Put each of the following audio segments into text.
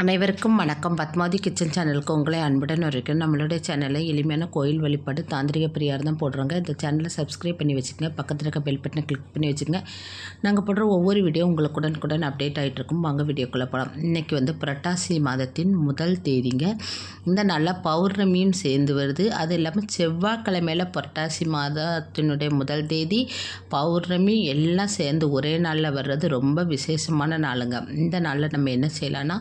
அனைவருக்கும் வணக்கம். பத்மாவதி கிச்சன் சேனலுக்கு உங்களை அன்புடன் வரைக்கும் நம்மளுடைய சேனலில் எளிமையான கோயில் வழிபாடு தாந்திரிக பிரியார் தான் போடுறோங்க இந்த சேனலை சப்ஸ்கிரைப் பண்ணி வச்சுக்கோங்க. பக்கத்தில் இருக்க பெல் பட்டனை கிளிக் பண்ணி வச்சுக்கோங்க. நாங்கள் போடுற ஒவ்வொரு வீடியோ உங்களுக்கு உடனுக்குடன் அப்டேட் ஆகிட்டு இருக்கும். வாங்க வீடியோக்குள்ளே போகலாம் இன்றைக்கி வந்து புரட்டாசி மாதத்தின் முதல் தேதிங்க. இந்த நல்ல பௌர்ணமியும் சேர்ந்து வருது. அது இல்லாமல் செவ்வாய்க்கிழமையில் புரட்டாசி மாதத்தினுடைய முதல் தேதி. பௌர்ணமி எல்லாம் சேர்ந்து ஒரே நாளில் வர்றது ரொம்ப விசேஷமான நாளுங்க. இந்த நாளில் நம்ம என்ன செய்யலாம்னா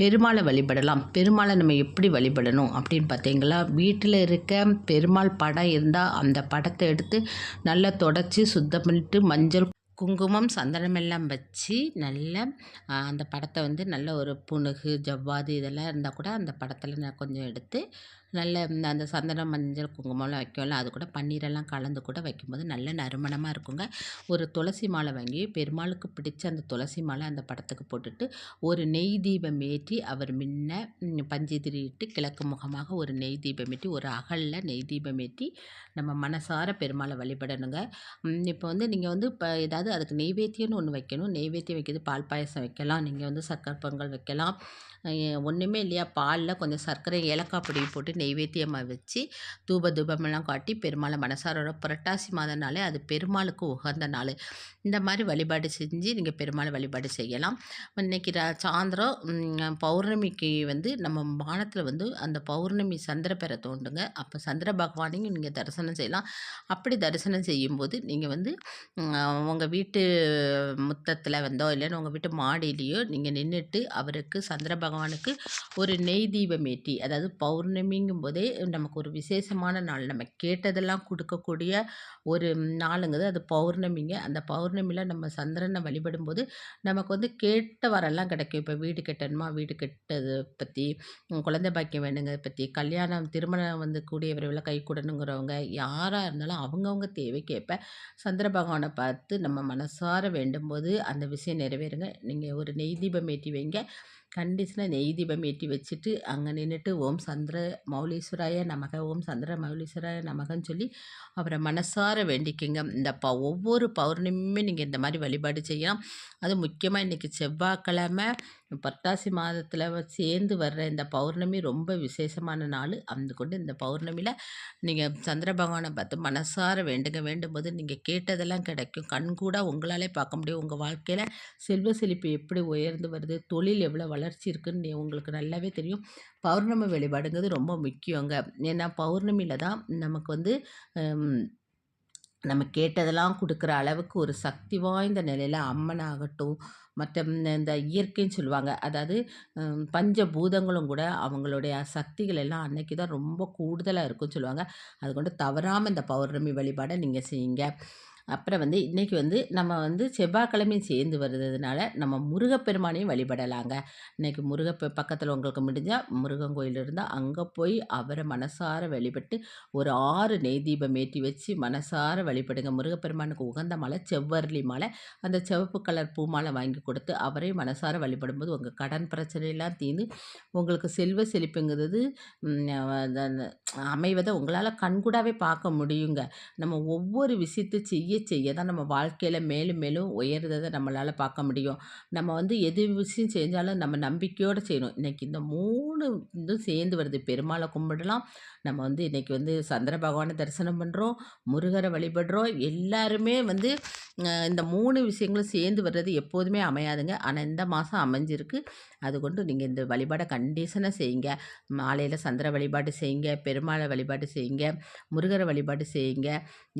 பெருமாளை வழிபடலாம். பெருமாளை நம்ம எப்படி வழிபடணும் அப்படின்னு பார்த்தீங்களா? வீட்டில் இருக்க பெருமாள் படம் இருந்தால் அந்த படத்தை எடுத்து நல்லா தொடச்சி சுத்தம் பண்ணிட்டு மஞ்சள் குங்குமம் சந்தனம் எல்லாம் வச்சு நல்ல அந்த படத்தை வந்து நல்ல ஒரு புணுகு ஜவ்வாது இதெல்லாம் இருந்தால் கூட அந்த படத்தில் நான் கொஞ்சம் எடுத்து நல்ல அந்த சந்தனம் மஞ்சள் குங்குமம்லாம் வைக்கோம்ல அது கூட பன்னீரெல்லாம் கலந்து கூட வைக்கும்போது நல்ல நறுமணமாக இருக்குங்க. ஒரு துளசி மாலை வாங்கி பெருமாளுக்கு பிடிச்ச அந்த துளசி மாலை அந்த படத்துக்கு போட்டுட்டு ஒரு நெய் தீபம் ஏற்றி அவர் முன்ன பஞ்சு திரிட்டு கிழக்கு முகமாக ஒரு நெய் தீபம் ஏற்றி ஒரு அகலில் நெய் தீபம் ஏற்றி நம்ம மனசார பெருமாளை வழிபடணுங்க. இப்போ வந்து நீங்கள் வந்து இப்போ ஏதாவது அதுக்கு நெய்வேத்தியம்னு ஒன்று வைக்கணும். நெய்வேத்தியம் வைக்கிறது பால் பாயசம் வைக்கலாம். நீங்கள் வந்து சக்கரை பொங்கல் வைக்கலாம். ஒன்றுமே இல்லையா? பாலில் கொஞ்சம் சர்க்கரை ஏலக்காய் பொடி போட்டு நெய்வேத்தியமாக வச்சு தூப தூபமெல்லாம் காட்டி பெருமாளை மனசாரோட புரட்டாசி மாதனாலே அது பெருமாளுக்கு உகந்த நாள். இந்த மாதிரி வழிபாடு செஞ்சு நீங்கள் பெருமாளை வழிபாடு செய்யலாம். இன்றைக்கி சாயந்தரம் பௌர்ணமிக்கு வந்து நம்ம வானத்தில் வந்து அந்த பௌர்ணமி சந்திர தோண்டுங்க. அப்போ சந்திர பகவானையும் நீங்கள் தரிசனம் செய்யலாம். அப்படி தரிசனம் செய்யும்போது நீங்கள் வந்து உங்கள் வீட்டு முத்தத்தில் வந்தோ இல்லைன்னா உங்கள் வீட்டு மாடியிலையோ நீங்கள் நின்றுட்டு அவருக்கு சந்திர பகவானுக்கு ஒரு நெய் தீபம் ஏற்றி அதாவது பௌர்ணமிங்கும் போதே நமக்கு ஒரு விசேஷமான நாள். நம்ம கேட்டதெல்லாம் கொடுக்கக்கூடிய ஒரு நாளுங்கிறது அது பௌர்ணமிங்க. அந்த பௌர்ணமியில் நம்ம சந்திரனை வழிபடும் போது நமக்கு வந்து கேட்ட வரலாம் கிடைக்கும். இப்போ வீடு கட்டணுமா? வீடு கட்டது பற்றி குழந்தை பாக்கியம் வேணுங்கிறத பற்றி கல்யாணம் திருமணம் வந்து கூடிய விரைவில் கை கூடணுங்கிறவங்க யாராக இருந்தாலும் அவங்கவுங்க தேவைக்கேற்ப சந்திர பகவானை பார்த்து நம்ம மனசார வேண்டும் போது அந்த விஷயம் நிறைவேறுங்க. நீங்கள் ஒரு நெய் தீபம் ஏற்றி வைங்க. கண்டிஷனாக நெய் தீபம் ஏற்றி வச்சுட்டு அங்கே நின்றுட்டு ஓம் சந்திர மௌலீஸ்வராய நமக ஓம் சந்திர மௌலீஸ்வராய நமகன்னு சொல்லி அவரை மனசார வேண்டிக்குங்க. இந்த ப ஒவ்வொரு பௌர்ணமியுமே நீங்கள் இந்த மாதிரி வழிபாடு செய்யலாம். அது முக்கியமாக இன்றைக்கி செவ்வாய்க்கிழமை பட்டாசி மாதத்தில் சேர்ந்து வர்ற இந்த பௌர்ணமி ரொம்ப விசேஷமான நாள். அந்த கொண்டு இந்த பௌர்ணமியில் நீங்கள் சந்திர பகவானை பார்த்து மனசார வேண்டுங்க. வேண்டும் போது நீங்கள் கேட்டதெல்லாம் கிடைக்கும். கண்கூட உங்களாலே பார்க்க முடியும். உங்கள் வாழ்க்கையில் செல்வ செழிப்பு எப்படி உயர்ந்து வருது? தொழில் எவ்வளோ வளர்ச்சி இருக்குதுன்னு உங்களுக்கு நல்லாவே தெரியும். பௌர்ணமி வழிபாடுங்கிறது ரொம்ப முக்கியங்க. ஏன்னா பௌர்ணமியில் தான் நமக்கு வந்து நம்ம கேட்டதெல்லாம் கொடுக்குற அளவுக்கு ஒரு சக்தி வாய்ந்த நிலையில் அம்மனாகட்டும் மற்ற இந்த இயற்கைன்னு சொல்லுவாங்க. அதாவது பஞ்ச பூதங்களும் கூட அவங்களுடைய சக்திகள் எல்லாம் அன்னைக்கு தான் ரொம்ப கூடுதலாக இருக்கும்னு சொல்லுவாங்க. அது கொண்டு தவறாமல் இந்த பௌர்ணமி வழிபாடை நீங்கள் செய்யுங்க. அப்புறம் வந்து இன்றைக்கி வந்து நம்ம வந்து செவ்வாய்க்கிழமையும் சேர்ந்து வருதுனால நம்ம முருகப்பெருமானையும் வழிபடலாங்க. இன்றைக்கி முருகப்பெ பக்கத்தில் உங்களுக்கு முடிஞ்சால் முருகன் கோயில் இருந்தால் அங்கே போய் அவரை மனசார வழிபட்டு ஒரு ஆறு நெய் தீபம் ஏற்றி வச்சு மனசார வழிபடுங்க. முருகப்பெருமானுக்கு உகந்த மலை செவ்வரளி மலை அந்த சிவப்பு கலர் பூ மாலை வாங்கி கொடுத்து அவரையும் மனசார வழிபடும்போது உங்கள் கடன் பிரச்சனையெல்லாம் தீர்ந்து உங்களுக்கு செல்வ செழிப்புங்கிறது அமைவதை உங்களால் கண்கூடாவே பார்க்க முடியுங்க. நம்ம ஒவ்வொரு விஷயத்தை செய்ய செய்ய தான் நம்ம வாழ்க்கையில் மேலும் மேலும் உயர்றதை நம்மளால் பார்க்க முடியும். நம்ம வந்து எது விஷயம் செஞ்சாலும் நம்ம நம்பிக்கையோடு செய்யணும். இன்றைக்கி இந்த மூணு இதுவும் சேர்ந்து வருது. பெருமாளை கும்பிடலாம். நம்ம வந்து இன்றைக்கி வந்து சந்திர பகவானை தரிசனம் பண்ணுறோம் முருகரை வழிபடுறோம். எல்லாருமே வந்து இந்த மூணு விஷயங்களும் சேர்ந்து வர்றது எப்போதுமே அமையாதுங்க. ஆனால் இந்த மாதம் அமைஞ்சிருக்கு. அது கொண்டு நீங்கள் இந்த வழிபாடை கண்டிஷனாக செய்யுங்க. மாலையில் சந்திர வழிபாடு செய்யுங்க. பெருமாளை வழிபாடு செய்யுங்க. முருகரை வழிபாடு செய்யுங்க.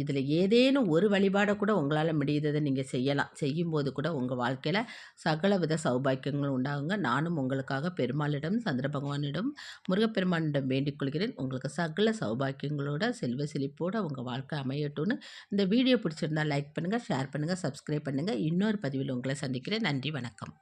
இதில் ஏதேனும் ஒரு வழி வழிபாடை கூட உங்களால் முடியுததை நீங்கள் செய்யலாம். செய்யும்போது கூட உங்கள் வாழ்க்கையில் சகல வித சௌபாக்கியங்கள் உண்டாகுங்க. நானும் உங்களுக்காக பெருமாளிடம் சந்திர பகவானிடம் முருகப்பெருமானிடம் வேண்டிக் கொள்கிறேன். உங்களுக்கு சகல சௌபாக்கியங்களோட செல்வ செழிப்போடு உங்கள் வாழ்க்கை அமையட்டும்னு. இந்த வீடியோ பிடிச்சிருந்தால் லைக் பண்ணுங்கள் ஷேர் பண்ணுங்கள் சப்ஸ்கிரைப் பண்ணுங்கள் இன்னொரு பதிவில் உங்களை சந்திக்கிறேன். நன்றி வணக்கம்.